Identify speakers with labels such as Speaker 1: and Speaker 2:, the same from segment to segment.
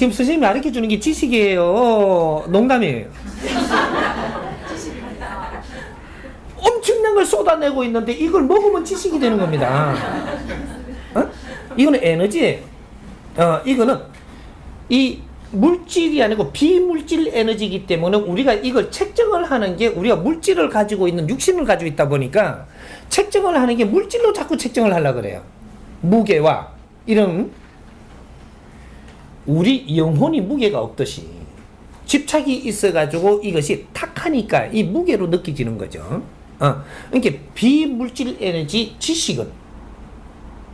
Speaker 1: 지금 선생님이 가르쳐 주는 게 지식이에요. 농담이에요. 엄청난 걸 쏟아내고 있는데 이걸 먹으면 지식이 되는 겁니다. 어? 이거는 에너지예요. 어, 이거는 이 물질이 아니고 비물질 에너지이기 때문에 우리가 이걸 책정을 하는 게 우리가 물질을 가지고 있는 육신을 가지고 있다 보니까 책정을 하는 게 물질로 자꾸 책정을 하려 그래요. 무게와 이런 우리 영혼이 무게가 없듯이 집착이 있어가지고 이것이 탁하니까 이 무게로 느껴지는 거죠. 어, 그러니까 비물질 에너지 지식은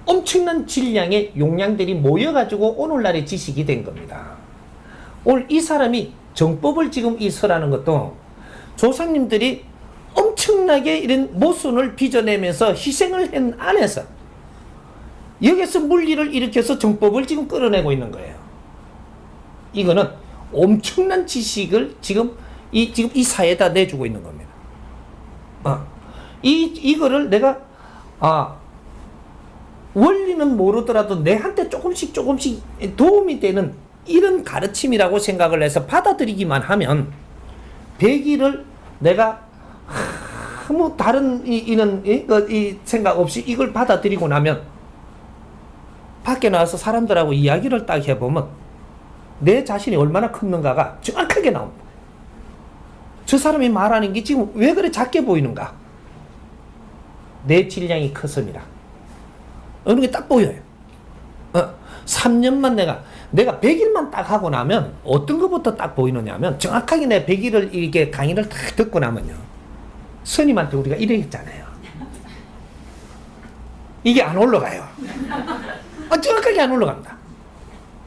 Speaker 1: 엄청난 질량의 용량들이 모여가지고 오늘날의 지식이 된 겁니다. 오늘 이 사람이 정법을 지금 이 설하는 것도 조상님들이 엄청나게 이런 모순을 빚어내면서 희생을 한 안에서 여기서 물리를 일으켜서 정법을 지금 끌어내고 있는 거예요. 이거는 엄청난 지식을 지금 이 지금 이 사회에다 내주고 있는 겁니다. 어. 이 이거를 내가 아 원리는 모르더라도 내한테 조금씩 조금씩 도움이 되는 이런 가르침이라고 생각을 해서 받아들이기만 하면 배기를 내가 아무 다른 이, 이는 이, 그, 이 생각 없이 이걸 받아들이고 나면 밖에 나와서 사람들하고 이야기를 딱 해보면 내 자신이 얼마나 컸는가가 정확하게 나옵니다. 저 사람이 말하는 게 지금 왜 그래 작게 보이는가? 내 질량이 컸습니다. 어느 게 딱 보여요. 어, 3년만 내가, 내가 100일만 딱 하고 나면 어떤 것부터 딱 보이느냐면 정확하게 내 100일을 이렇게 강의를 딱 듣고 나면요. 스님한테 우리가 이래 했잖아요. 이게 안 올라가요. 어, 정확하게 안 올라간다.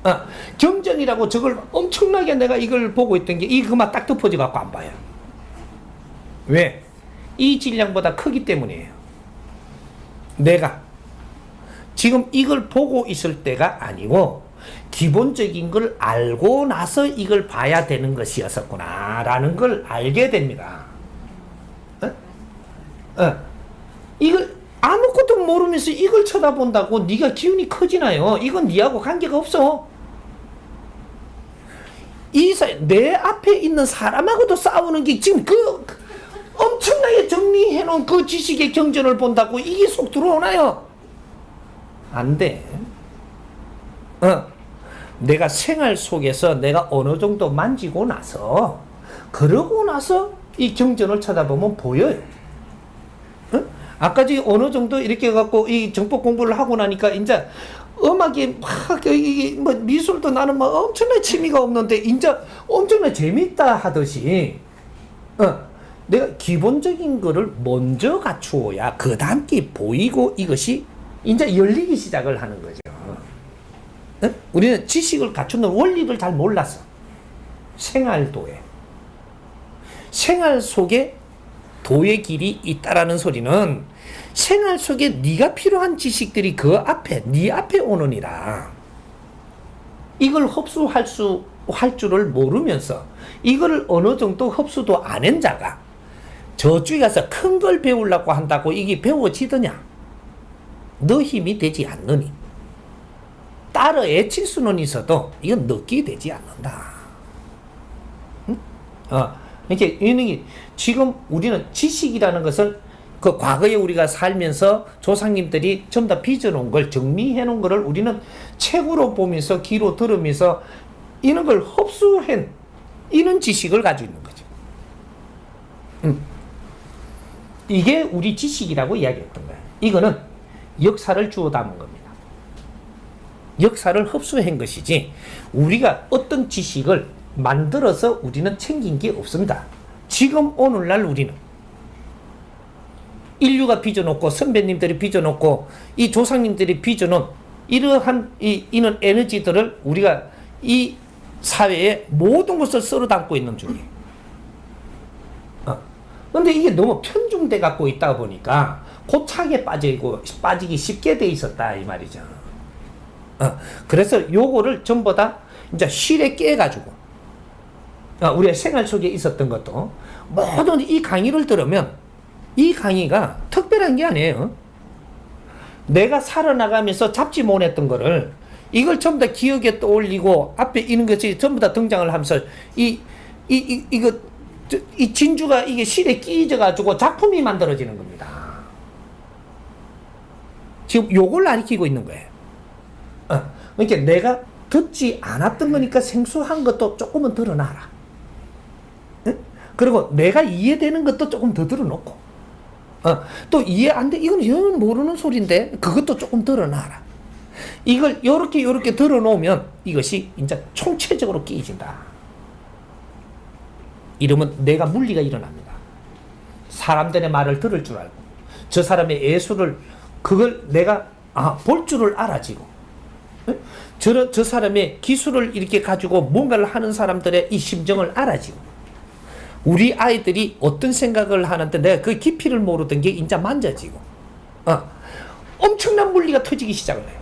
Speaker 1: 어, 경전이라고 저걸 엄청나게 내가 이걸 보고 있던 게 이 그만 딱 덮어져 갖고 안 봐요. 왜? 이 질량보다 크기 때문이에요. 내가 지금 이걸 보고 있을 때가 아니고 기본적인 걸 알고 나서 이걸 봐야 되는 것이었었구나 라는 걸 알게 됩니다. 어? 어. 이걸 아무것도 모르면서 이걸 쳐다본다고 네가 기운이 커지나요? 이건 네하고 관계가 없어. 이 사, 내 앞에 있는 사람하고도 싸우는 게 지금 그 엄청나게 정리해 놓은 그 지식의 경전을 본다고 이게 속 들어오나요? 안 돼. 어. 내가 생활 속에서 내가 어느 정도 만지고 나서 그러고 나서 이 경전을 쳐다보면 보여요. 어? 아까 지 어느 정도 이렇게 갖고 이 정법 공부를 하고 나니까 이제 음악이 막 이게 뭐 미술도 나는 막 엄청나게 취미가 없는데 이제 엄청나게 재밌다 하듯이 어 내가 기본적인 거를 먼저 갖추어야 그 다음 게 보이고 이것이 이제 열리기 시작을 하는 거죠. 어? 우리는 지식을 갖추는 원리를 잘 몰랐어. 생활도에. 생활 속에 도의 길이 있다라는 소리는 생활 속에 네가 필요한 지식들이 그 앞에 네 앞에 오느니라. 이걸 흡수할 수 할 줄을 모르면서 이거를 어느 정도 흡수도 안 한 자가 저쪽에 가서 큰 걸 배우려고 한다고 이게 배워지더냐? 너 힘이 되지 않느니. 따로 애칠 수는 있어도 이건 넣기 되지 않는다. 응? 어, 이렇게 이는 지금 우리는 지식이라는 것을 그 과거에 우리가 살면서 조상님들이 전부 다 빚어놓은 걸 정리해 놓은 거를 우리는 책으로 보면서 귀로 들으면서 이런 걸 흡수한 이런 지식을 가지고 있는 거죠. 음. 이게 우리 지식이라고 이야기했던 거예요. 이거는 역사를 주워 담은 겁니다. 역사를 흡수한 것이지 우리가 어떤 지식을 만들어서 우리는 챙긴 게 없습니다. 지금 오늘날 우리는 인류가 빚어놓고 선배님들이 빚어놓고 이 조상님들이 빚어놓은 이러한 이 이런 에너지들을 우리가 이 사회에 모든 것을 썰어 담고 있는 중이에요. 어. 근데 이게 너무 편중돼 갖고 있다 보니까 고착에 빠지고 빠지기 쉽게 돼 있었다 이 말이죠. 어. 그래서 요거를 전부 다 이제 실에 깨 가지고 어, 우리의 생활 속에 있었던 것도 모든 이 강의를 들으면 이 강의가 특별한 게 아니에요. 내가 살아나가면서 잡지 못했던 거를 이걸 전부 다 기억에 떠올리고 앞에 있는 것이 전부 다 등장을 하면서 이, 이, 이, 이거, 저, 이 진주가 이게 실에 끼져가지고 작품이 만들어지는 겁니다. 지금 요걸 가리키고 있는 거예요. 어, 그러니까 내가 듣지 않았던 거니까 생소한 것도 조금은 드러나라. 응? 그리고 내가 이해되는 것도 조금 더 드러놓고, 어, 또 이해 안 돼. 이건 영 모르는 소리인데, 그것도 조금 드러나라. 이걸 요렇게 요렇게 드러놓으면 이것이 이제 총체적으로 끼진다. 이러면 내가 물리가 일어납니다. 사람들의 말을 들을 줄 알고, 저 사람의 예술을, 그걸 내가, 아, 볼 줄을 알아지고, 응? 저, 저 사람의 기술을 이렇게 가지고 뭔가를 하는 사람들의 이 심정을 알아지고, 우리 아이들이 어떤 생각을 하는데 내가 그 깊이를 모르던 게 이제 만져지고, 어, 엄청난 물리가 터지기 시작을 해요.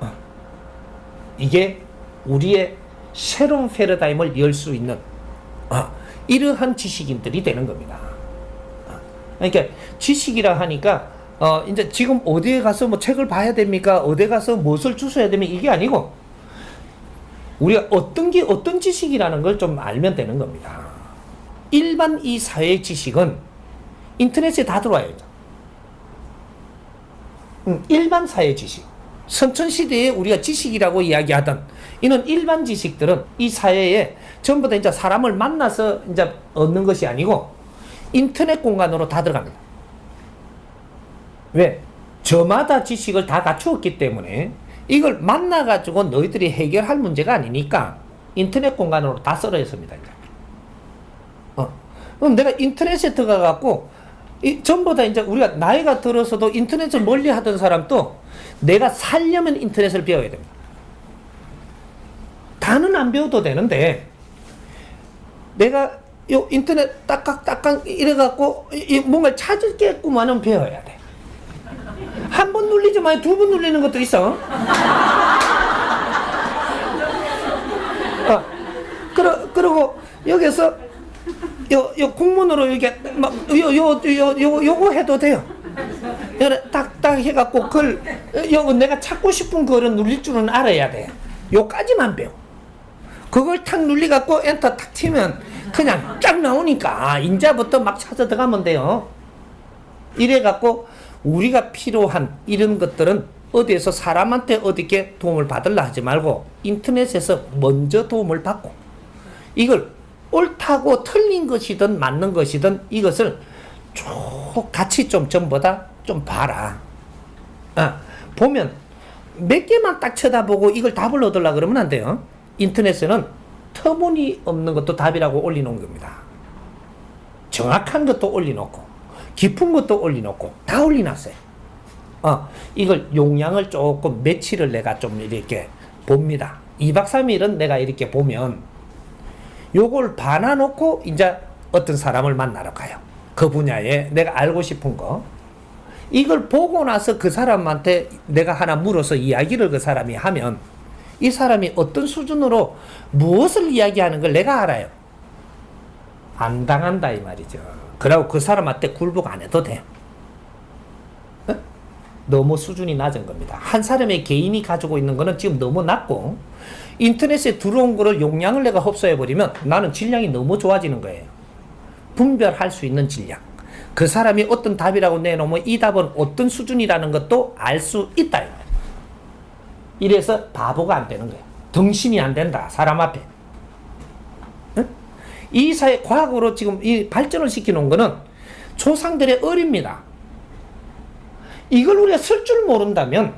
Speaker 1: 어. 이게 우리의 새로운 패러다임을 열 수 있는 어, 이러한 지식인들이 되는 겁니다. 어, 그러니까 지식이라 하니까 어, 이제 지금 어디에 가서 뭐 책을 봐야 됩니까? 어디에 가서 무엇을 주셔야 됩니까? 이게 아니고 우리가 어떤 게 어떤 지식이라는 걸 좀 알면 되는 겁니다. 일반 이 사회 지식은 인터넷에 다 들어와요. 음, 일반 사회 지식. 선천시대에 우리가 지식이라고 이야기하던 이는 일반 지식들은 이 사회에 전부 다 이제 사람을 만나서 이제 얻는 것이 아니고 인터넷 공간으로 다 들어갑니다. 왜? 저마다 지식을 다 갖추었기 때문에 이걸 만나가지고 너희들이 해결할 문제가 아니니까 인터넷 공간으로 다 썰어 있습니다. 이제. 어. 그럼 내가 인터넷에 들어가갖고 이 전부 다 이제 우리가 나이가 들어서도 인터넷을 멀리 하던 사람도 내가 살려면 인터넷을 배워야 됩니다. 다는 안 배워도 되는데 내가 요 인터넷 딱깍딱깍 이래갖고 이- 이 뭔가 찾을겠구만은 배워야 돼. 한번 눌리지 마요. 두번 눌리는 것도 있어. 어. 그러, 그리고 여기서 요, 요 공문으로 이게 막, 요, 요, 요, 요, 요거 해도 돼요. 요래 딱딱 해갖고 글, 요거 내가 찾고 싶은 글은 눌릴 줄은 알아야 돼. 요까지만 배워. 그걸 탁 눌리갖고 엔터 탁 치면 그냥 쫙 나오니까 인자부터 막 찾아 들어가면 돼요. 이래갖고 우리가 필요한 이런 것들은 어디에서 사람한테 어디게 도움을 받으려 하지 말고 인터넷에서 먼저 도움을 받고 이걸 옳다고 틀린 것이든 맞는 것이든 이것을 쭉 같이 좀 전부 다좀 봐라. 아, 보면 몇 개만 딱 쳐다보고 이걸 답을 얻으려 그러면 안 돼요. 인터넷에는 터무니없는 것도 답이라고 올려놓은 겁니다. 정확한 것도 올려놓고 깊은 것도 올려놓고 다 올려놨어요. 어, 이걸 용량을 조금 며칠을 내가 좀 이렇게 봅니다. 2박 3일은 내가 이렇게 보면 요걸 봐놔놓고 이제 어떤 사람을 만나러 가요. 그 분야에 내가 알고 싶은 거. 이걸 보고 나서 그 사람한테 내가 하나 물어서 이야기를 그 사람이 하면 이 사람이 어떤 수준으로 무엇을 이야기하는 걸 내가 알아요. 안 당한다 이 말이죠. 그러고 그 사람한테 굴복 안 해도 돼. 어? 너무 수준이 낮은 겁니다. 한 사람의 개인이 가지고 있는 거는 지금 너무 낮고 인터넷에 들어온 거를 용량을 내가 흡수해 버리면 나는 질량이 너무 좋아지는 거예요. 분별할 수 있는 질량. 그 사람이 어떤 답이라고 내놓으면 이 답은 어떤 수준이라는 것도 알 수 있다. 이래서 바보가 안 되는 거예요. 등신이 안 된다. 사람 앞에. 응? 이 사회 과학으로 지금 이 발전을 시켜놓은 거는 조상들의 어립니다. 이걸 우리가 쓸 줄 모른다면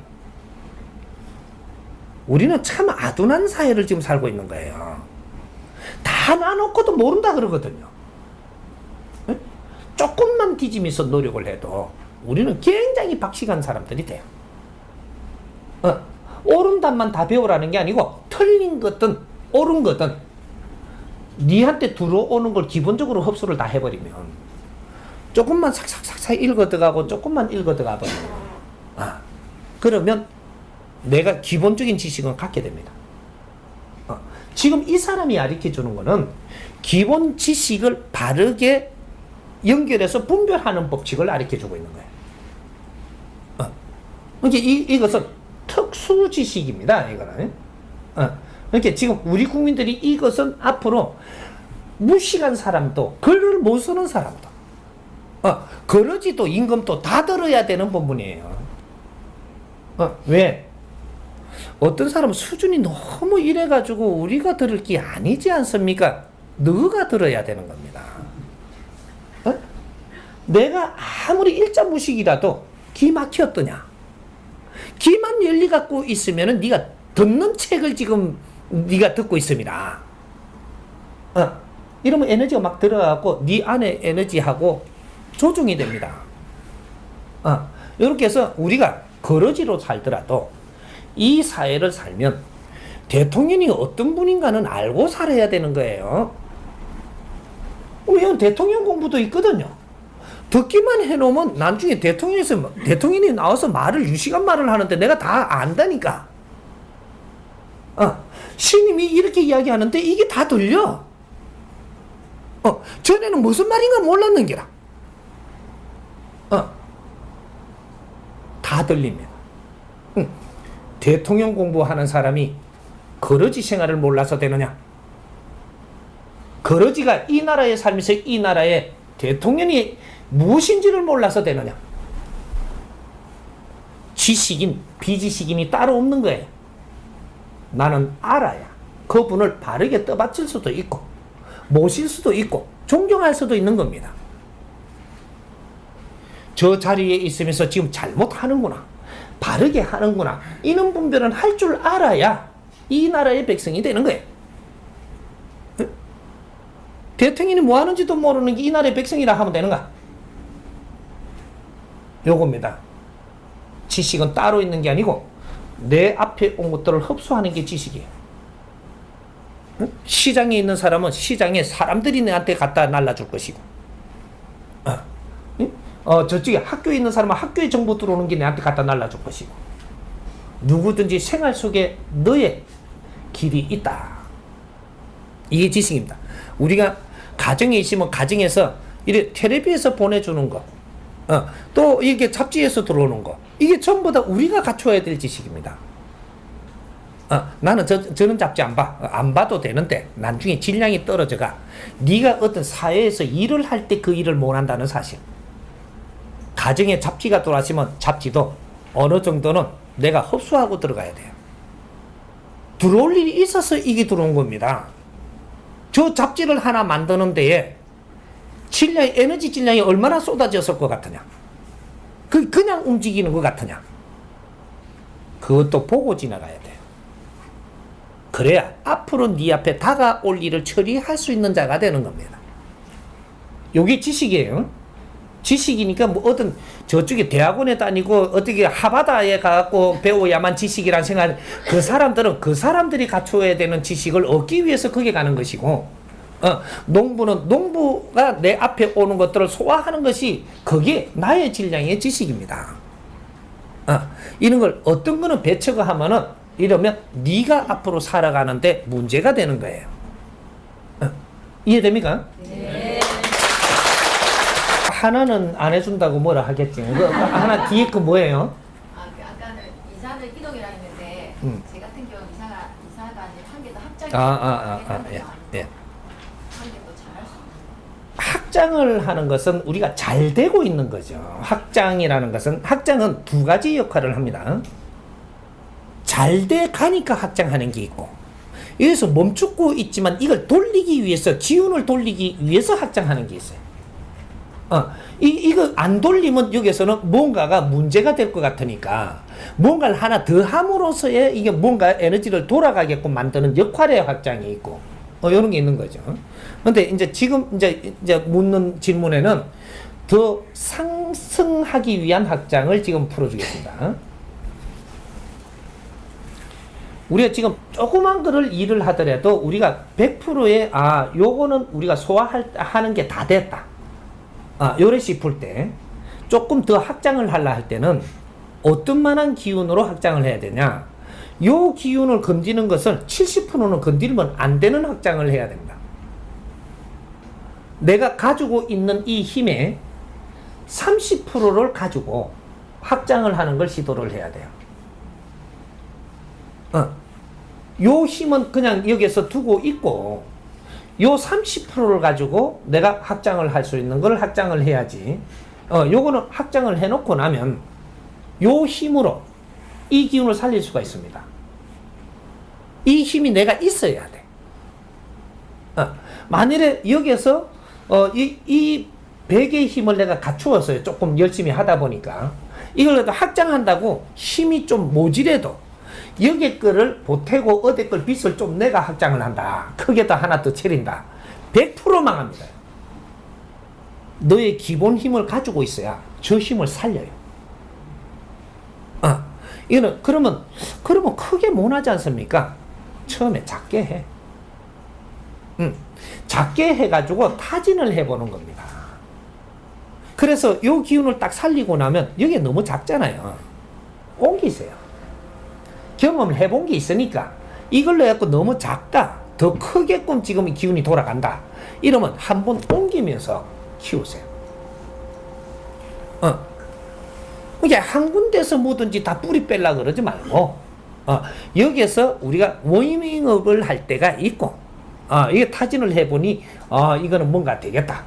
Speaker 1: 우리는 참 아둔한 사회를 지금 살고 있는 거예요. 다 나놓고도 모른다 그러거든요. 응? 조금만 뒤지면서 노력을 해도 우리는 굉장히 박식한 사람들이 돼요. 어, 옳은 답만 다 배우라는 게 아니고 틀린 것든 옳은 것든 니한테 들어오는 걸 기본적으로 흡수를 다 해버리면 조금만 삭삭삭삭 읽어 들어가고 조금만 읽어 들어가 버리면 아, 그러면 내가 기본적인 지식은 갖게 됩니다. 어, 지금 이 사람이 가르쳐 주는 거는 기본 지식을 바르게 연결해서 분별하는 법칙을 가르쳐 주고 있는 거예요. 어. 이게 이, 이것은 특수 지식입니다. 이거는. 어. 그러니까 지금 우리 국민들이 이것은 앞으로 무식한 사람도 글을 못 쓰는 사람도 어, 거러지도 임금도 다 들어야 되는 부분이에요. 어, 왜? 어떤 사람은 수준이 너무 이래가지고 우리가 들을 게 아니지 않습니까? 너가 들어야 되는 겁니다. 어? 내가 아무리 일자 무식이라도 기 막혔더냐? 기만 열리 갖고 있으면은 네가 듣는 책을 지금 네가 듣고 있습니다. 어. 이러면 에너지가 막 들어가고 네 안에 에너지하고 조정이 됩니다. 어. 이렇게 해서 우리가 거러지로 살더라도 이 사회를 살면 대통령이 어떤 분인가는 알고 살아야 되는 거예요. 왜냐면 대통령 공부도 있거든요. 듣기만 해놓으면 나중에 대통령에서 대통령이 나와서 말을 유식한 말을 하는데 내가 다 안다니까. 어, 신임이 이렇게 이야기하는데 이게 다 들려. 어, 전에는 무슨 말인가 몰랐는 게라. 어, 다 들리면. 응. 대통령 공부하는 사람이 거러지 생활을 몰라서 되느냐? 거러지가 이 나라에 살면서 이 나라의 대통령이 무엇인지를 몰라서 되느냐? 지식인, 비지식인이 따로 없는 거예요. 나는 알아야 그분을 바르게 떠받칠 수도 있고, 모실 수도 있고, 존경할 수도 있는 겁니다. 저 자리에 있으면서 지금 잘못하는구나. 바르게 하는구나. 이런 분별은 할 줄 알아야 이 나라의 백성이 되는 거예요. 대통령이 뭐 하는지도 모르는 게 이 나라의 백성이라 하면 되는가? 요겁니다. 지식은 따로 있는 게 아니고 내 앞에 온 것들을 흡수하는 게 지식이에요. 응? 시장에 있는 사람은 시장에 사람들이 내한테 갖다 날라줄 것이고, 어, 응? 어, 저쪽에 학교에 있는 사람은 학교에 정보 들어오는 게 내한테 갖다 날라줄 것이고, 누구든지 생활 속에 너의 길이 있다. 이게 지식입니다. 우리가 가정에 있으면 가정에서 이래 텔레비에서 보내주는 거, 어, 또 이게 잡지에서 들어오는 거, 이게 전부 다 우리가 갖춰야 될 지식입니다. 어, 나는 저, 저는 잡지 안 봐. 어, 안 봐도 되는데 나중에 질량이 떨어져가. 네가 어떤 사회에서 일을 할 때 그 일을 못 한다는 사실. 가정에 잡지가 들어왔으면 잡지도 어느 정도는 내가 흡수하고 들어가야 돼요. 들어올 일이 있어서 이게 들어온 겁니다. 저 잡지를 하나 만드는 데에 질량, 에너지 질량이 얼마나 쏟아졌을 것 같으냐? 그, 그냥 움직이는 것 같으냐? 그것도 보고 지나가야 돼요. 그래야 앞으로 네 앞에 다가올 일을 처리할 수 있는 자가 되는 겁니다. 요게 지식이에요. 지식이니까 뭐 어떤 저쪽에 대학원에 다니고 어떻게 하바다에 가고 배워야만 지식이란 생각 그 사람들은 그 사람들이 갖춰야 되는 지식을 얻기 위해서 거기 가는 것이고 어, 농부는 농부가 내 앞에 오는 것들을 소화하는 것이 그게 나의 질량의 지식입니다. 어, 이런 걸 어떤 거는 배척을 하면은 이러면 네가 앞으로 살아가는데 문제가 되는 거예요. 어, 이해됩니까? 하나는 안 해준다고 뭐라 하겠지. 그 하나 뒤에 거 뭐예요?
Speaker 2: 아, 그 아까는 이사들 기동이라 했는데
Speaker 1: 음.
Speaker 2: 제 같은 경우 이사가 이사가 이제 한개더 합작이
Speaker 1: 아, 아, 아, 아, 예, 예.
Speaker 2: 한개더 잘할 수 있는.
Speaker 1: 학장을 하는 것은 우리가 잘 되고 있는 거죠. 학장이라는 것은 학장은 두 가지 역할을 합니다. 잘 돼 가니까 학장하는 게 있고 여기서 멈추고 있지만 이걸 돌리기 위해서 기운을 돌리기 위해서 학장하는 게 있어요. 어, 이, 이거 안 돌리면 여기서는 뭔가가 문제가 될 것 같으니까 뭔가를 하나 더 함으로써의 이게 뭔가 에너지를 돌아가게끔 만드는 역할의 확장이 있고 어, 이런 게 있는 거죠. 근데 이제 지금 이제, 이제 묻는 질문에는 더 상승하기 위한 확장을 지금 풀어주겠습니다. 우리가 지금 조그만 거를 일을 하더라도 우리가 100%의 아 요거는 우리가 소화할 하는 게 다 됐다. 아, 요래 싶을 때 조금 더 확장을 하려 할 때는 어떤 만한 기운으로 확장을 해야 되냐? 요 기운을 건지는 것을 70%는 건드리면 안 되는 확장을 해야 됩니다. 내가 가지고 있는 이 힘의 30%를 가지고 확장을 하는 걸 시도를 해야 돼요. 어. 요 힘은 그냥 여기서 두고 있고 요 30%를 가지고 내가 확장을 할 수 있는 걸 확장을 해야지. 어, 요거는 확장을 해놓고 나면 요 힘으로 이 기운을 살릴 수가 있습니다. 이 힘이 내가 있어야 돼. 어, 만일에 여기서 어, 이, 이 백의 힘을 내가 갖추었어요. 조금 열심히 하다 보니까. 이걸 갖다 확장한다고 힘이 좀 모질해도 여기 거를 보태고 어디 걸 빚을 좀 내가 확장을 한다. 크게 더 하나 더 차린다. 100% 망합니다. 너의 기본 힘을 가지고 있어야 저 힘을 살려요. 아, 이거는 그러면 그러면 크게 못하지 않습니까? 처음에 작게 해. 음, 작게 해가지고 타진을 해보는 겁니다. 그래서 요 기운을 딱 살리고 나면 여기 너무 작잖아요. 옮기세요. 경험을 해본 게 있으니까 이걸로 해갖고 너무 작다. 더 크게끔 지금 이 기운이 돌아간다. 이러면 한 번 옮기면서 키우세요. 어. 이게 한 군데서 뭐든지 다 뿌리 뺄라 그러지 말고, 어, 여기에서 우리가 워밍업을 할 때가 있고, 아, 이게 타진을 해보니, 아, 이거는 뭔가 되겠다.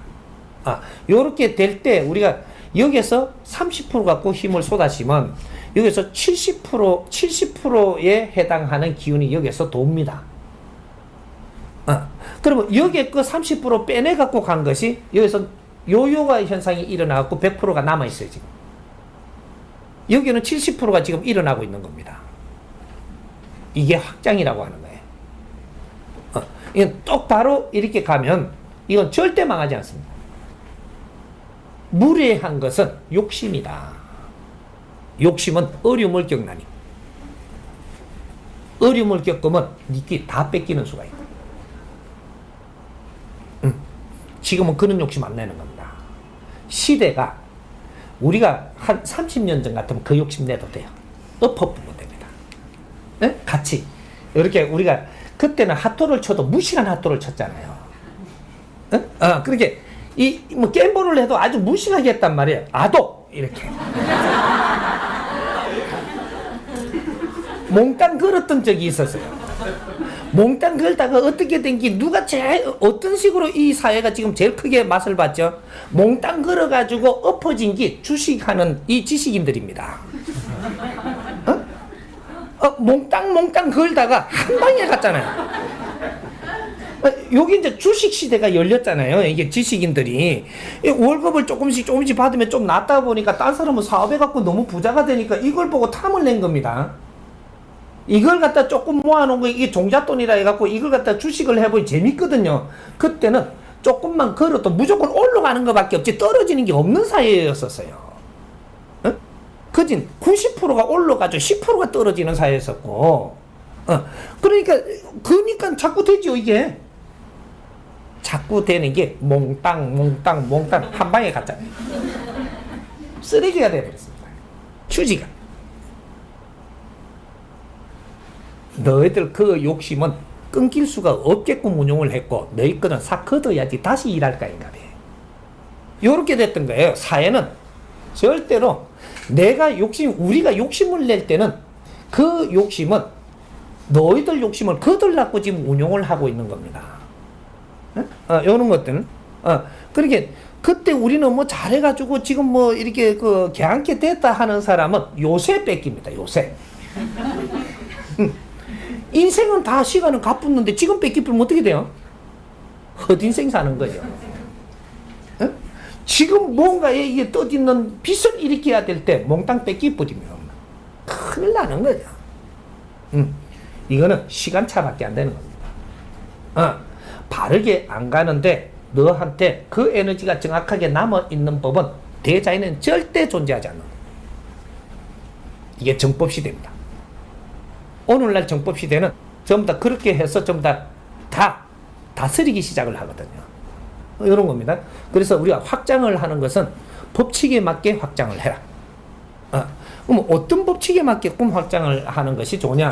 Speaker 1: 아, 요렇게 될 때 우리가 여기에서 30% 갖고 힘을 쏟아시면 여기서 70% 70%에 해당하는 기운이 여기서 돕니다. 아, 그러면 여기에 그 30% 빼내 갖고 간 것이 여기서 요요가 현상이 일어나고 100%가 남아 있어요 지금. 여기는 70%가 지금 일어나고 있는 겁니다. 이게 확장이라고 하는 거예요. 어, 이건 똑바로 이렇게 가면 이건 절대 망하지 않습니다. 무례한 것은 욕심이다. 욕심은 어려움을 겪나니. 어려움을 겪으면 니끼 다 뺏기는 수가 있다. 음, 지금은 그런 욕심 안 내는 겁니다. 시대가 우리가 한 30년 전 같으면 그 욕심 내도 돼요. 엎어보면 됩니다. 네? 같이. 이렇게 우리가 그때는 핫도를 쳐도 무시한 핫도를 쳤잖아요. 어? 어, 그렇게 이 뭐 게임볼을 해도 아주 무식하게 했단 말이에요. 아도 이렇게. 몽땅 걸었던 적이 있었어요. 몽땅 걸다가 어떻게 된 게 누가 제일 어떤 식으로 이 사회가 지금 제일 크게 맛을 봤죠? 몽땅 걸어가지고 엎어진 게 주식하는 이 지식인들입니다. 어? 어, 몽땅 몽땅 걸다가 한 방에 갔잖아요. 어, 여기 이제 주식 시대가 열렸잖아요. 이게 지식인들이 이 월급을 조금씩 조금씩 받으면 좀 낫다 보니까 딴 사람은 사업해 갖고 너무 부자가 되니까 이걸 보고 탐을 낸 겁니다. 이걸 갖다 조금 모아놓은 거 이게 종잣돈이라 해갖고 이걸 갖다 주식을 해보니 재밌거든요. 그때는 조금만 걸어도 무조건 올라가는 것밖에 없지 떨어지는 게 없는 사회였었어요. 어? 그진 90%가 올라가죠. 10%가 떨어지는 사회였었고. 어. 그러니까 그러니까 자꾸 되죠 이게. 자꾸 되는 게 몽땅 몽땅 몽땅 한 방에 갔잖아요. 쓰레기가 되어버렸습니다. 휴지가. 너희들 그 욕심은 끊길 수가 없게끔 운용을 했고 너희 거는 싹 걷어야지 다시 일할 거인가 봐. 요렇게 됐던 거예요. 사회는 절대로 내가 욕심 우리가 욕심을 낼 때는 그 욕심은 너희들 욕심을 거들라고 지금 운용을 하고 있는 겁니다. 어, 요런 것들은 어, 그러니까 그때 우리는 뭐 잘해가지고 지금 뭐 이렇게 그 개한게 됐다 하는 사람은 요새 뺏깁니다. 요새. 음. 인생은 다 시간은 갚았는데 지금 뺏기면 어떻게 돼요? 헛인생 사는. 어? 지금 뭔가에 이게 떠있는 빚을 일으켜야 될 때 몽땅 뺏기 뿌리면 큰일 나는 거죠. 음. 이거는 시간차밖에 안 되는 겁니다. 어, 바르게 안 가는데 너한테 그 에너지가 정확하게 남아 있는 법은 대자에는 절대 존재하지 않는 거예요. 이게 정법 시대입니다. 오늘날 정법 시대는 전부 다 그렇게 해서 전부 다, 다 다스리기 시작을 하거든요. 이런 겁니다. 그래서 우리가 확장을 하는 것은 법칙에 맞게 확장을 해라. 어, 그럼 어떤 법칙에 맞게끔 확장을 하는 것이 좋냐?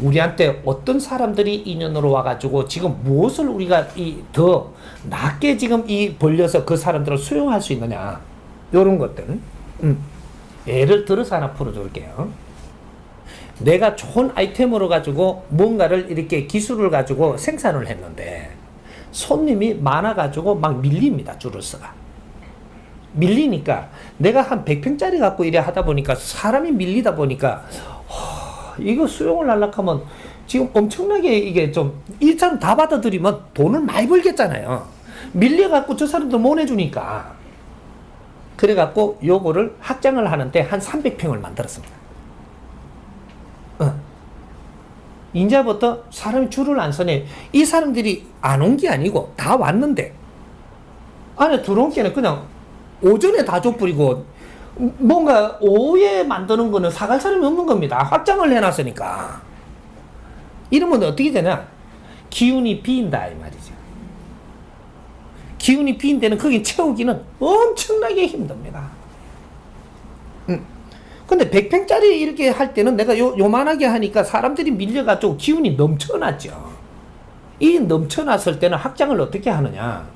Speaker 1: 우리한테 어떤 사람들이 인연으로 와가지고 지금 무엇을 우리가 이 더 낮게 지금 이 벌려서 그 사람들을 수용할 수 있느냐? 이런 것들. 음. 예를 들어서 하나 풀어줄게요. 내가 좋은 아이템으로 가지고 뭔가를 이렇게 기술을 가지고 생산을 했는데 손님이 많아가지고 막 밀립니다 줄을 서가. 밀리니까. 내가 한 100평짜리 갖고 이래 하다 보니까 사람이 밀리다 보니까 허, 이거 수용을 하려면 지금 엄청나게 이게 좀 일단 다 받아들이면 돈을 많이 벌겠잖아요. 밀려갖고 저 사람들 못 해주니까. 그래갖고 요거를 확장을 하는데 한 300평을 만들었습니다 어. 이제부터 사람이 줄을 안 서네. 이 사람들이 안 온 게 아니고 다 왔는데 안에 들어온 게는 그냥 오전에 다 줘버리고 뭔가 오후에 만드는 거는 사갈 사람이 없는 겁니다. 확장을 해놨으니까. 이러면 어떻게 되냐? 기운이 비인다 이 말이죠. 기운이 비인 데는 거기 채우기는 엄청나게 힘듭니다. 음. 근데 100평짜리 이렇게 할 때는 내가 요, 요만하게 하니까 사람들이 밀려가지고 기운이 넘쳐났죠. 이 넘쳐났을 때는 확장을 어떻게 하느냐.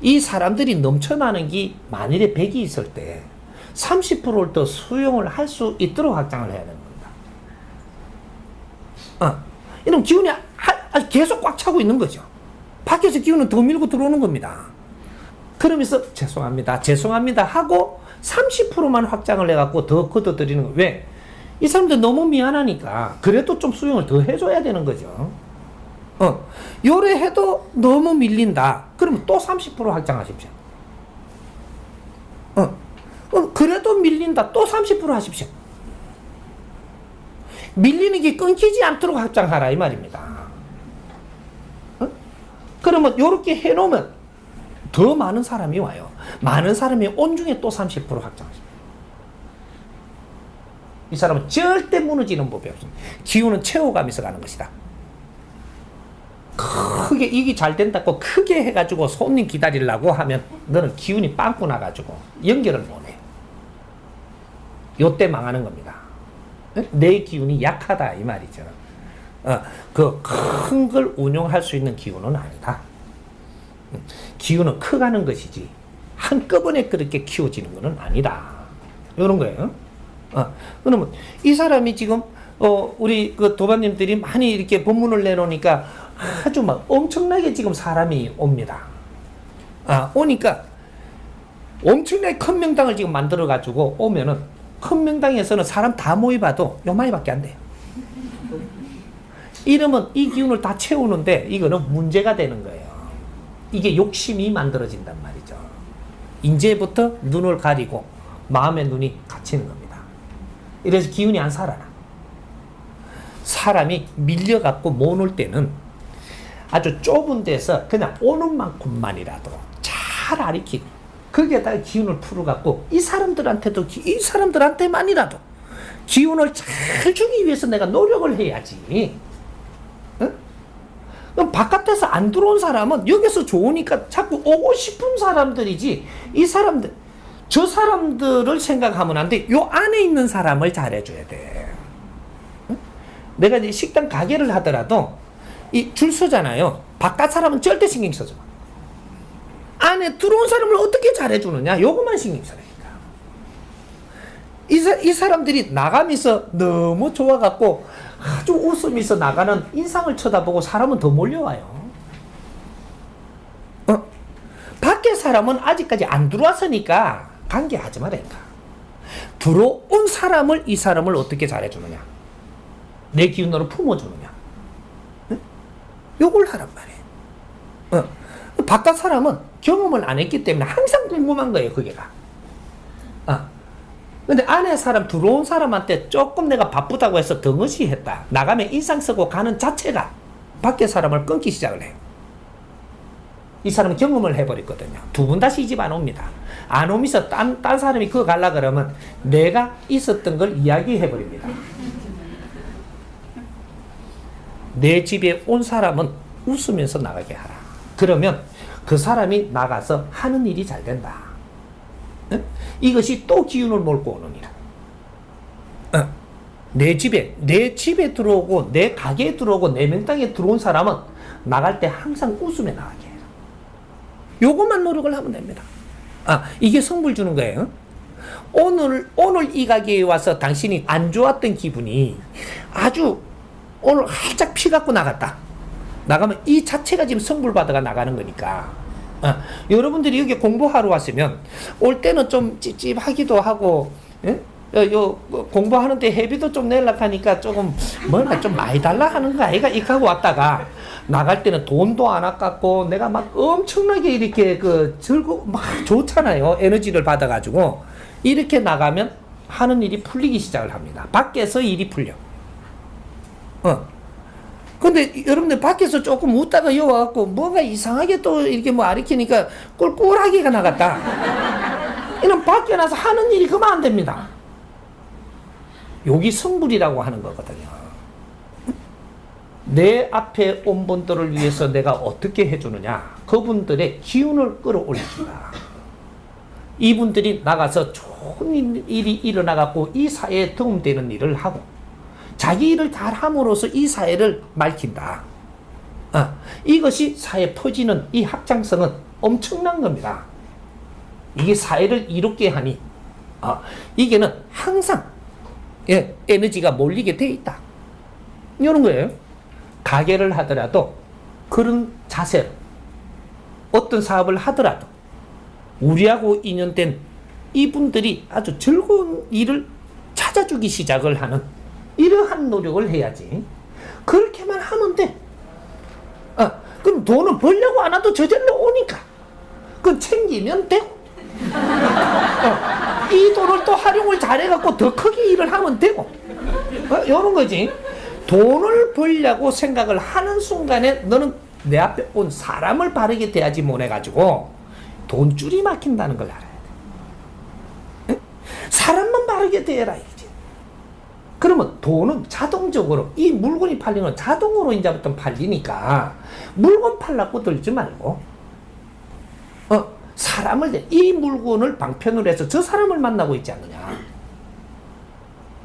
Speaker 1: 이 사람들이 넘쳐나는 게 만일에 100이 있을 때 30%를 더 수용을 할 수 있도록 확장을 해야 되는 겁니다. 어. 이런 기운이 하- 아, 계속 꽉 차고 있는 거죠. 밖에서 기운은 더 밀고 들어오는 겁니다. 그러면서 죄송합니다. 죄송합니다 하고 30%만 확장을 해갖고 더 걷어들이는 거. 왜? 이 사람들 너무 미안하니까 그래도 좀 수용을 더 해줘야 되는 거죠. 어, 요래 해도 너무 밀린다. 그러면 또 30% 확장하십시오. 어, 어, 그래도 밀린다. 또 30% 하십시오. 밀리는 게 끊기지 않도록 확장하라 이 말입니다. 어? 그러면 요렇게 해놓으면 더 많은 사람이 와요. 많은 사람이 온 중에 또 30% 확장하십니다. 이 사람은 절대 무너지는 법이 없습니다. 기운은 채워가면서 가는 것이다. 크게 이게 잘 된다고 크게 해가지고 손님 기다리려고 하면 너는 기운이 빵꾸 나가지고 연결을 못해. 요때 망하는 겁니다. 내 기운이 약하다 이 말이죠. 어, 그큰 걸 운용할 수 있는 기운은 아니다. 기운은 커가는 것이지 한꺼번에 그렇게 키워지는 것은 아니다. 이런 거예요. 어, 그러면 이 사람이 지금 어, 우리 그 도반님들이 많이 이렇게 본문을 내놓으니까 아주 막 엄청나게 지금 사람이 옵니다. 아, 오니까 엄청나게 큰 명당을 지금 만들어 가지고 오면은 큰 명당에서는 사람 다 모여봐도 요만이밖에 안 돼요. 이러면 이 기운을 다 채우는데 이거는 문제가 되는 거예요. 이게 욕심이 만들어진단 말이죠. 이제부터 눈을 가리고 마음의 눈이 갇히는 겁니다. 이래서 기운이 안 살아나. 사람이 밀려갖고 못올 때는 아주 좁은 데서 그냥 오는 만큼만이라도 잘 아리키고 거기에다가 기운을 풀어갖고 이 사람들한테도 기- 이 사람들한테만이라도 기운을 잘 주기 위해서 내가 노력을 해야지. 응? 그럼 바깥에서 안 들어온 사람은 여기서 좋으니까 자꾸 오고 싶은 사람들이지 이 사람들 저 사람들을 생각하면 안 돼. 요 안에 있는 사람을 잘해줘야 돼. 응? 내가 이제 식당 가게를 하더라도 이 줄 서잖아요. 바깥 사람은 절대 신경 써줘. 안에 들어온 사람을 어떻게 잘해주느냐? 요것만 신경 써라니까. 이, 사, 이 사람들이 나가면서 너무 좋아갖고 아주 웃으면서 나가는 인상을 쳐다보고 사람은 더 몰려와요. 어? 밖에 사람은 아직까지 안 들어왔으니까 관계하지 말라니까. 들어온 사람을 이 사람을 어떻게 잘해주느냐? 내 기운으로 품어주느냐? 응? 요걸 하란 말이에요. 어. 바깥 사람은 경험을 안 했기 때문에 항상 궁금한 거예요, 그게가. 아. 근데 안에 사람, 들어온 사람한테 조금 내가 바쁘다고 해서 덩어시 했다. 나가면 인상 쓰고 가는 자체가 밖에 사람을 끊기 시작을 해요. 이 사람은 경험을 해버렸거든요. 두 분 다시 이 집 안 옵니다. 안 오면서 딴, 딴 사람이 그거 갈라 그러면 내가 있었던 걸 이야기해버립니다. 내 집에 온 사람은 웃으면서 나가게 하라. 그러면 그 사람이 나가서 하는 일이 잘 된다. 응? 이것이 또 기운을 몰고 오느니라. 어. 내 집에, 내 집에 들어오고, 내 가게에 들어오고, 내 명당에 들어온 사람은 나갈 때 항상 웃으며 나가게 해라. 요것만 노력을 하면 됩니다. 아, 이게 성불 주는 거예요. 오늘 오늘 이 가게에 와서 당신이 안 좋았던 기분이 아주 오늘 활짝 피 갖고 나갔다. 나가면 이 자체가 지금 성불 받아가 나가는 거니까. 어, 여러분들이 여기 공부하러 왔으면 올 때는 좀 찝찝하기도 하고 예? 요, 요 공부하는데 회비도 좀 내려고 하니까 조금 뭔가 좀 많이 달라 하는 거 아이가? 하고 왔다가 나갈 때는 돈도 안 아깝고 내가 막 엄청나게 이렇게 그 즐거 막 좋잖아요 에너지를 받아가지고. 이렇게 나가면 하는 일이 풀리기 시작을 합니다. 밖에서 일이 풀려. 어 근데 여러분들 밖에서 조금 웃다가 여와갖고 뭔가 이상하게 또 이렇게 뭐 아리키니까 꿀꿀하게가 나갔다 이런 밖에 나서 하는 일이 그만 안 됩니다 여기 성불이라고 하는 거거든요. 내 앞에 온 분들을 위해서 내가 어떻게 해주느냐? 그분들의 기운을 끌어올려준다. 이분들이 나가서 좋은 일- 일이 일어나갖고 이 사회에 도움되는 일을 하고 자기 일을 잘 함으로써 이 사회를 맑힌다. 아, 이것이 사회 퍼지는 이 확장성은 엄청난 겁니다. 이게 사회를 이롭게 하니, 아, 이게는 항상 예, 에너지가 몰리게 돼 있다. 이런 거예요. 가게를 하더라도 그런 자세로 어떤 사업을 하더라도 우리하고 인연된 이분들이 아주 즐거운 일을 찾아주기 시작을 하는 이러한 노력을 해야지. 그렇게만 하면 돼. 아, 그럼 돈은 벌려고 안 와도 저절로 오니까. 그 챙기면 되고. 어, 이 돈을 또 활용을 잘해갖고 더 크게 일을 하면 되고 어, 이런 거지 돈을 벌려고 생각을 하는 순간에 너는 내 앞에 온 사람을 바르게 대하지 못해가지고 돈줄이 막힌다는 걸 알아야 돼 응? 사람만 바르게 대해라 그러면 돈은 자동적으로 이 물건이 팔리는 자동으로 이제부터 팔리니까 물건 팔라고 들지 말고 어, 사람을 대- 이 물건을 방편으로 해서 저 사람을 만나고 있지 않느냐.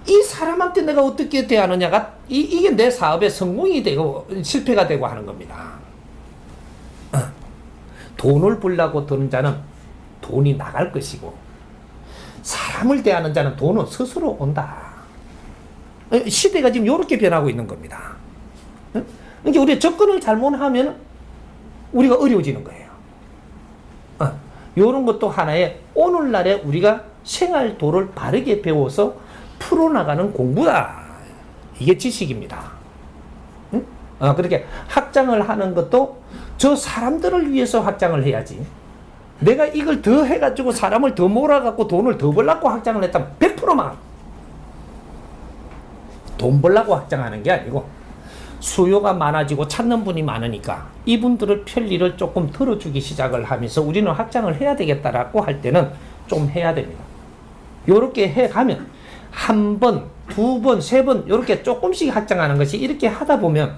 Speaker 1: 이 사람한테 내가 어떻게 대하느냐가 이, 이게 내 사업의 성공이 되고 실패가 되고 하는 겁니다. 어. 돈을 벌려고 드는 자는 돈이 나갈 것이고 사람을 대하는 자는 돈은 스스로 온다. 어, 시대가 지금 이렇게 변하고 있는 겁니다. 어? 그러니까 우리 접근을 잘못하면 우리가 어려워지는 거예요. 어, 요런 것도 하나의 오늘날에 우리가 생활도를 바르게 배워서 풀어나가는 공부다. 이게 지식입니다. 응? 어, 그렇게 확장을 하는 것도 저 사람들을 위해서 확장을 해야지. 내가 이걸 더 해가지고 사람을 더 몰아갖고 돈을 더 벌라고 확장을 했다면 100%만 돈 벌라고 확장하는 게 아니고 수요가 많아지고 찾는 분이 많으니까 이분들을 편리를 조금 덜어주기 시작을 하면서 우리는 확장을 해야 되겠다라고 할 때는 좀 해야 됩니다. 요렇게 해가면 한 번, 두 번, 세 번, 요렇게 조금씩 확장하는 것이 이렇게 하다 보면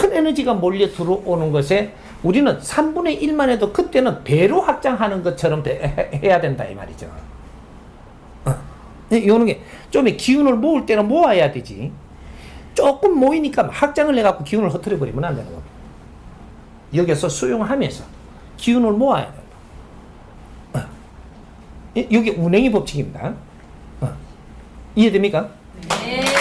Speaker 1: 큰 에너지가 몰려 들어오는 것에 우리는 3분의 1만 해도 그때는 배로 확장하는 것처럼 해야 된다 이 말이죠. 어. 요런 게좀 기운을 모을 때는 모아야 되지. 조금 모이니까 확장을 해갖고 기운을 흐트려 버리면 안 되는 겁니다. 여기서 수용하면서 기운을 모아야 돼요. 어. 이- 여기 운행의 법칙입니다. 어. 이해됩니까?
Speaker 2: 네.